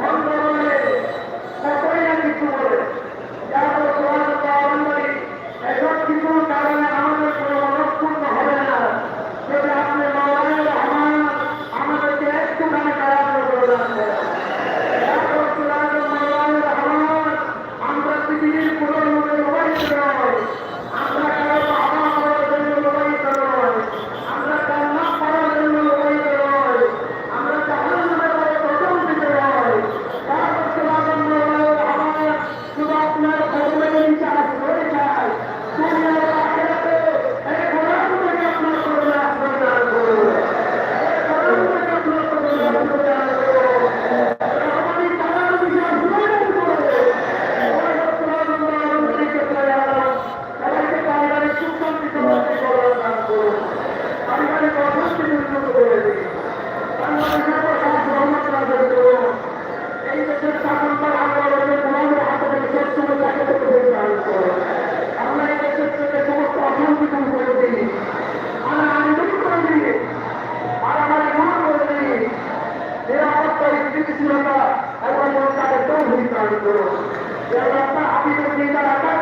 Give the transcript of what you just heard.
one করো। আমি তো চিন্তা রাখা